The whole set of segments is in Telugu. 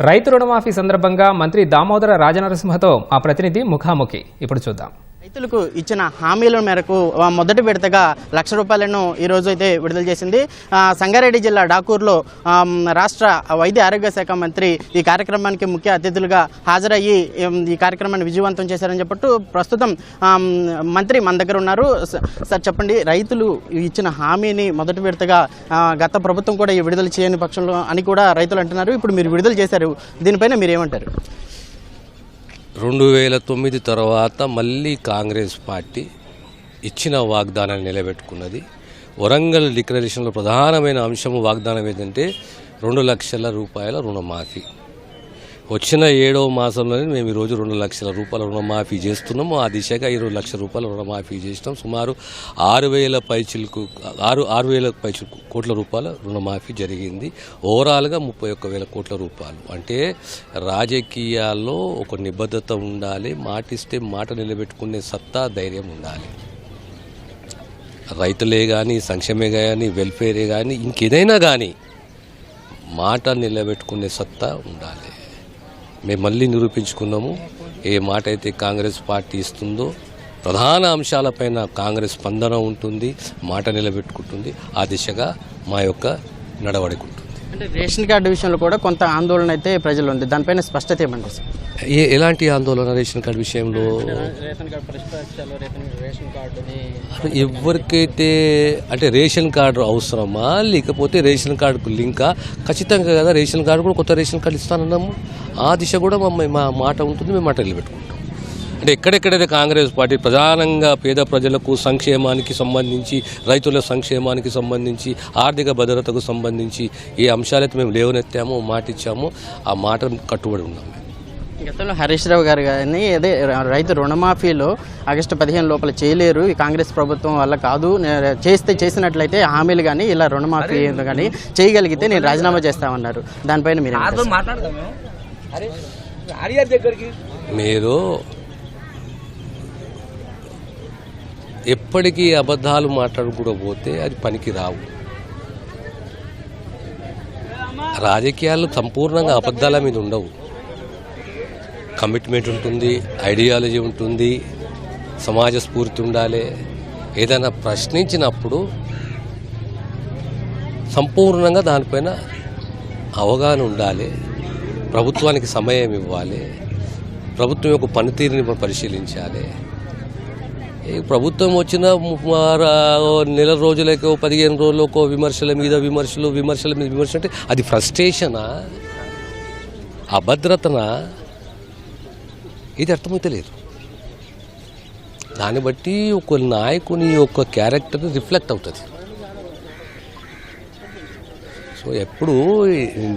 రైతు రుణమాఫీ సందర్భంగా మంత్రి దామోదర రాజనరసింహతో ఆ ప్రతినిధి ముఖాముఖి. ఇప్పుడు చూద్దాం. రైతులకు ఇచ్చిన హామీల మేరకు మొదటి విడతగా లక్ష రూపాయలను ఈ రోజు అయితే విడుదల చేసింది. సంగారెడ్డి జిల్లా డాకూర్లో రాష్ట్ర వైద్య ఆరోగ్య శాఖ మంత్రి ఈ కార్యక్రమానికి ముఖ్య అతిథులుగా హాజరయ్యి ఈ కార్యక్రమాన్ని విజయవంతం చేశారని చెప్పట్టు ప్రస్తుతం మంత్రి మన దగ్గర ఉన్నారు. స- సార్ చెప్పండి రైతులు ఇచ్చిన హామీని మొదటి విడతగా గత ప్రభుత్వం కూడా ఈ విడుదల చేయని పక్షంలో అని కూడా రైతులు అంటున్నారు. ఇప్పుడు మీరు విడుదల చేశారు దీనిపైన మీరు ఏమంటారు? రెండు వేల తొమ్మిది తర్వాత మళ్ళీ కాంగ్రెస్ పార్టీ ఇచ్చిన వాగ్దానాన్ని నిలబెట్టుకున్నది. వరంగల్ డిక్లరేషన్లో ప్రధానమైన అంశము వాగ్దానం ఏంటంటే రెండు లక్షల రూపాయల రుణమాఫీ. వచ్చిన ఏడవ మాసంలోనే మేము ఈరోజు రెండు లక్షల రూపాయల రుణమాఫీ చేస్తున్నాము. ఆ దిశగా ఇరవై లక్ష రూపాయల రుణమాఫీ చేసినాం. సుమారు ఆరు వేల పైచిలకు ఆరు ఆరు వేల పైచిలకు కోట్ల రూపాయల రుణమాఫీ జరిగింది. ఓవరాల్గా ముప్పై ఒక్క వేల కోట్ల రూపాయలు. అంటే రాజకీయాల్లో ఒక నిబద్ధత ఉండాలి మాటిస్తే మాట నిలబెట్టుకునే సత్తా ధైర్యం ఉండాలి. రైతులే కానీ సంక్షేమే కానీ వెల్ఫేరే కానీ ఇంకేదైనా కానీ మాట నిలబెట్టుకునే సత్తా ఉండాలి. మేము మళ్ళీ నిరూపించుకున్నాము ఏ మాట అయితే కాంగ్రెస్ పార్టీ ఇస్తుందో ప్రధాన అంశాలపైన కాంగ్రెస్ స్పందన ఉంటుంది మాట నిలబెట్టుకుంటుంది ఆ దిశగా మా యొక్క నడవడుకుంటుంది. అంటే రేషన్ కార్డు విషయంలో కూడా కొంత ఆందోళన అయితే ప్రజలు ఉంది దానిపైన స్పష్టత ఏమంటారు సార్? ఏ ఎలాంటి ఆందోళన రేషన్ కార్డు విషయంలో? ఎవరికైతే అంటే రేషన్ కార్డు అవసరమా లేకపోతే రేషన్ కార్డుకు లింకా? ఖచ్చితంగా కదా రేషన్ కార్డు కూడా కొత్త రేషన్ కార్డు ఇస్తానన్నాము. ఆ దిశ కూడా మా మా మాట ఉంటుంది మేము మాట నిలబెట్టుకుంటాం. అంటే ఎక్కడెక్కడైతే కాంగ్రెస్ పార్టీ ప్రధానంగా పేద ప్రజలకు సంక్షేమానికి సంబంధించి రైతుల సంక్షేమానికి సంబంధించి ఆర్థిక భద్రతకు సంబంధించి ఏ అంశాలైతే మేము లేవనెత్తామో మాట ఇచ్చామో ఆ మాట కట్టుబడి ఉన్నాం. గతంలో హరీష్ రావు గారు కానీ అదే రైతు రుణమాఫీలో ఆగస్టు పదిహేను లోపల చేయలేరు. ఈ కాంగ్రెస్ ప్రభుత్వం వల్ల కాదు. చేస్తే చేసినట్లయితే హామీలు కానీ ఇలా రుణమాఫీ కానీ చేయగలిగితే నేను రాజీనామా చేస్తామన్నారు. దానిపైన మీరు? మీరు ఎప్పటికీ అబద్ధాలు మాట్లాడకుండా పోతే అది పనికి రావు. రాజకీయాలు సంపూర్ణంగా అబద్ధాల మీద ఉండవు. కమిట్మెంట్ ఉంటుంది ఐడియాలజీ ఉంటుంది సమాజ స్ఫూర్తి ఉండాలి. ఏదైనా ప్రశ్నించినప్పుడు సంపూర్ణంగా దానిపైన అవగాహన ఉండాలి. ప్రభుత్వానికి సమయం ఇవ్వాలి. ప్రభుత్వం యొక్క పనితీరుని పరిశీలించాలి. ప్రభుత్వం వచ్చిన నెల రోజులకో పదిహేను రోజులకో విమర్శల మీద విమర్శలు విమర్శల మీద విమర్శ అంటే అది ఫ్రస్ట్రేషనా? అభద్రతనా? ఇది అర్థమైతే దాన్ని బట్టి ఒక నాయకుని యొక్క క్యారెక్టర్ రిఫ్లెక్ట్ అవుతుంది. సో ఎప్పుడు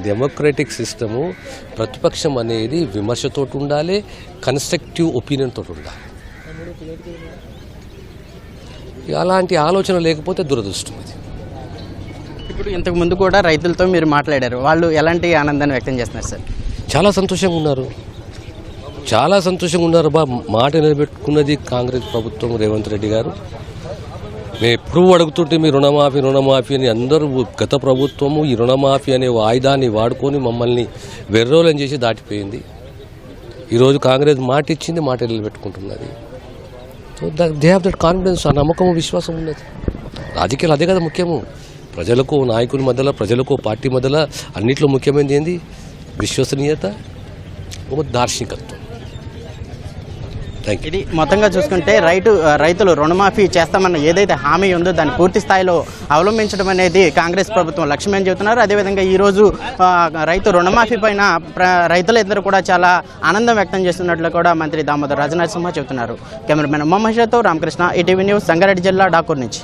డెమోక్రటిక్ సిస్టము ప్రతిపక్షం అనేది విమర్శతో ఉండాలి కన్స్ట్రక్టివ్ ఒపీనియన్తో ఉండాలి. అలాంటి ఆలోచన లేకపోతే దురదృష్టం అది. ఇప్పుడు ఇంతకు ముందు కూడా రైతులతో మీరు మాట్లాడారు. వాళ్ళు ఎలాంటి ఆనందాన్ని వ్యక్తం చేస్తున్నారు సార్? చాలా సంతోషంగా ఉన్నారు. చాలా సంతోషంగా ఉన్నారు. బా మాట నిలబెట్టుకున్నది కాంగ్రెస్ ప్రభుత్వం రేవంత్ రెడ్డి గారు. మేము ఎప్పుడూ అడుగుతుంటే మీ రుణమాఫీ రుణమాఫీ అని అందరూ గత ప్రభుత్వము ఈ రుణమాఫీ అనే ఆయుధాన్ని వాడుకొని మమ్మల్ని వెర్రోలం చేసి దాటిపోయింది. ఈరోజు కాంగ్రెస్ మాట ఇచ్చింది మాట నిలబెట్టుకుంటున్నది. So they have that confidence ఆ నమ్మకం విశ్వాసం ఉన్నది. రాజకీయాలు అదే కదా ముఖ్యము. ప్రజలకు నాయకుని మధ్యలో ప్రజలకు పార్టీ మధ్యలో అన్నిట్లో ముఖ్యమైనది ఏంది? విశ్వసనీయత ఒక దార్శనికత్వం. ఇది మొత్తంగా చూసుకుంటే రైతు రైతులు రుణమాఫీ చేస్తామన్న ఏదైతే హామీ ఉందో దాన్ని పూర్తి స్థాయిలో అవలంబించడం అనేది కాంగ్రెస్ ప్రభుత్వం లక్ష్యమని చెబుతున్నారు. అదేవిధంగా ఈరోజు రైతు రుణమాఫీ పైన రైతులందరూ కూడా చాలా ఆనందం వ్యక్తం చేస్తున్నట్లు కూడా మంత్రి దామోదర్ రాజనరసింహ చెబుతున్నారు. కెమెరామెన్ ఉమామహేష్తో రామకృష్ణ ఈటీవీ న్యూస్ సంగారెడ్డి జిల్లా డాకూర్ నుంచి.